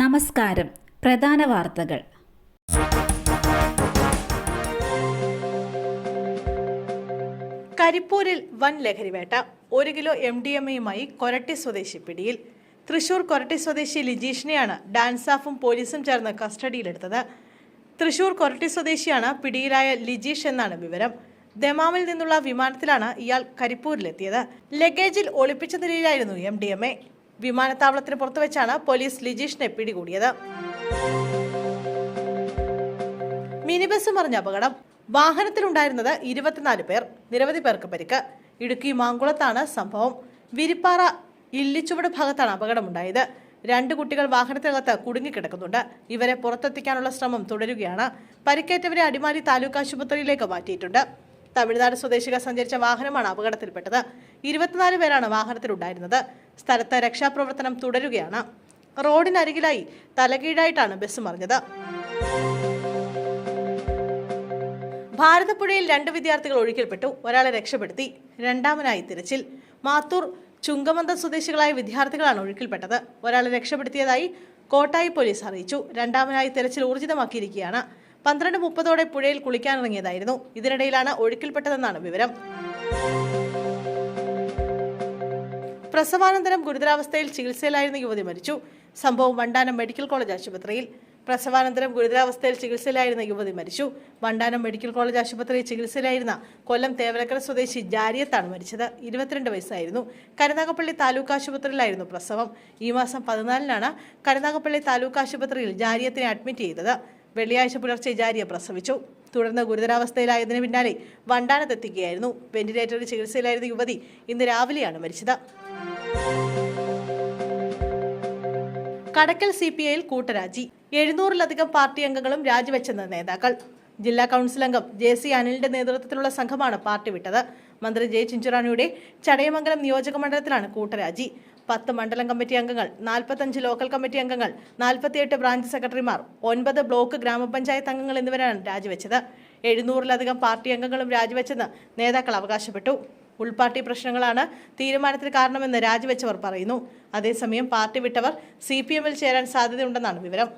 നമസ്കാരം. പ്രധാന വാർത്തകൾ. കരിപ്പൂരിൽ വൻ ലഹരിവേട്ട. ഒരു കിലോ എം ഡി എം എയുമായി കൊരട്ടി സ്വദേശി പിടിയിൽ. തൃശൂർ കൊരട്ടി സ്വദേശി ലിജീഷിനെയാണ് ഡാൻസാഫും പോലീസും ചേർന്ന് കസ്റ്റഡിയിലെടുത്തത്. തൃശൂർ കൊരട്ടി സ്വദേശിയാണ് പിടിയിലായ ലിജീഷ് എന്നാണ് വിവരം. ദമാമിൽ നിന്നുള്ള വിമാനത്തിലാണ് ഇയാൾ കരിപ്പൂരിലെത്തിയത്. ലഗേജിൽ ഒളിപ്പിച്ച നിലയിലായിരുന്നു എം ഡി എം എ. വിമാനത്താവളത്തിന് പുറത്തു വെച്ചാണ് പോലീസ് ലിജീഷിനെ പിടികൂടിയത്. മിനി ബസ് മറിഞ്ഞ അപകടം. വാഹനത്തിലുണ്ടായിരുന്നത് ഇരുപത്തിനാല് പേർ. നിരവധി പേർക്ക് പരിക്ക്. ഇടുക്കി മാങ്കുളത്താണ് സംഭവം. വിരിപ്പാറ ഇല്ലിച്ചുവട് ഭാഗത്താണ് അപകടമുണ്ടായത്. രണ്ട് കുട്ടികൾ വാഹനത്തിനകത്ത് കുടുങ്ങിക്കിടക്കുന്നുണ്ട്. ഇവരെ പുറത്തെത്തിക്കാനുള്ള ശ്രമം തുടരുകയാണ്. പരിക്കേറ്റവരെ അടിമാലി താലൂക്ക് ആശുപത്രിയിലേക്ക് മാറ്റിയിട്ടുണ്ട്. തമിഴ്നാട് സ്വദേശികൾ സഞ്ചരിച്ച വാഹനമാണ് അപകടത്തിൽപ്പെട്ടത്. ഇരുപത്തിനാല് പേരാണ് വാഹനത്തിലുണ്ടായിരുന്നത്. സ്ഥലത്ത് രക്ഷാപ്രവർത്തനം തുടരുകയാണ്. റോഡിനരികിലായി തലകീഴായിട്ടാണ് ബസ് മറിഞ്ഞത്. ഭാരതപ്പുഴയിൽ രണ്ട് വിദ്യാർത്ഥികൾ ഒഴുക്കിൽപ്പെട്ടു. ഒരാളെ രക്ഷപ്പെടുത്തി. രണ്ടാമനായി തിരച്ചിൽ. മാത്തൂർ ചുങ്കമന്ത സ്വദേശികളായ വിദ്യാർത്ഥികളാണ് ഒഴുക്കിൽപ്പെട്ടത്. ഒരാളെ രക്ഷപ്പെടുത്തിയതായി കോട്ടായി പോലീസ് അറിയിച്ചു. രണ്ടാമനായി തിരച്ചിൽ ഊർജിതമാക്കിയിരിക്കുകയാണ്. പന്ത്രണ്ട് മുപ്പതോടെ പുഴയിൽ കുളിക്കാനിറങ്ങിയതായിരുന്നു. ഇതിനിടയിലാണ് ഒഴുക്കിൽപ്പെട്ടതെന്നാണ് വിവരം. പ്രസവാനന്തരം ഗുരുതരാവസ്ഥയിൽ ചികിത്സയിലായിരുന്ന യുവതി മരിച്ചു. സംഭവം വണ്ടാനം മെഡിക്കൽ കോളേജ് ആശുപത്രിയിൽ. പ്രസവാനന്തരം ഗുരുതരാവസ്ഥയിൽ ചികിത്സയിലായിരുന്ന യുവതി മരിച്ചു. വണ്ടാനം മെഡിക്കൽ കോളേജ് ആശുപത്രിയിൽ ചികിത്സയിലായിരുന്ന കൊല്ലം തേവലക്കര സ്വദേശി ജാരിയത്താണ് മരിച്ചത്. ഇരുപത്തിരണ്ട് വയസ്സായിരുന്നു. കരുനാഗപ്പള്ളി താലൂക്ക് ആശുപത്രിയിലായിരുന്നു പ്രസവം. ഈ മാസം പതിനാലിനാണ് കരുനാഗപ്പള്ളി താലൂക്ക് ആശുപത്രിയിൽ ജാരിയത്തിനെ അഡ്മിറ്റ് ചെയ്തത്. വെള്ളിയാഴ്ച പുലർച്ചെ ജാരിയ പ്രസവിച്ചു. തുടർന്ന് ഗുരുതരാവസ്ഥയിലായതിനു പിന്നാലെ വണ്ടാനത്തെത്തിക്കുകയായിരുന്നു. വെന്റിലേറ്ററിൽ ചികിത്സയിലായിരുന്ന യുവതി ഇന്ന് രാവിലെയാണ് മരിച്ചത്. കടക്കൽ സി പി ഐയിൽ കൂട്ടരാജി. എഴുന്നൂറിലധികം പാർട്ടി അംഗങ്ങളും രാജിവെച്ചെന്ന് നേതാക്കൾ. ജില്ലാ കൗൺസിൽ അംഗം ജെ സി അനിലിന്റെ നേതൃത്വത്തിലുള്ള സംഘമാണ് പാർട്ടി വിട്ടത്. മന്ത്രി ജെ ചിഞ്ചുറാണിയുടെ ചടയമംഗലം നിയോജക മണ്ഡലത്തിലാണ് കൂട്ടരാജി. പത്ത് മണ്ഡലം കമ്മിറ്റി അംഗങ്ങൾ നാൽപ്പത്തഞ്ച് ലോക്കൽ കമ്മിറ്റി അംഗങ്ങൾ നാൽപ്പത്തിയെട്ട് ബ്രാഞ്ച് സെക്രട്ടറിമാർ ഒൻപത് ബ്ലോക്ക് ഗ്രാമപഞ്ചായത്ത് അംഗങ്ങൾ എന്നിവരാണ് രാജിവെച്ചത്. എഴുന്നൂറിലധികം പാർട്ടി അംഗങ്ങളും രാജിവെച്ചെന്ന് നേതാക്കൾ അവകാശപ്പെട്ടു. ഉൾപാർട്ടി പ്രശ്നങ്ങളാണ് തീരുമാനത്തിന് കാരണമെന്ന് രാജിവെച്ചവർ പറയുന്നു. അതേസമയം പാർട്ടി വിട്ടവർ സി ചേരാൻ സാധ്യതയുണ്ടെന്നാണ് വിവരം.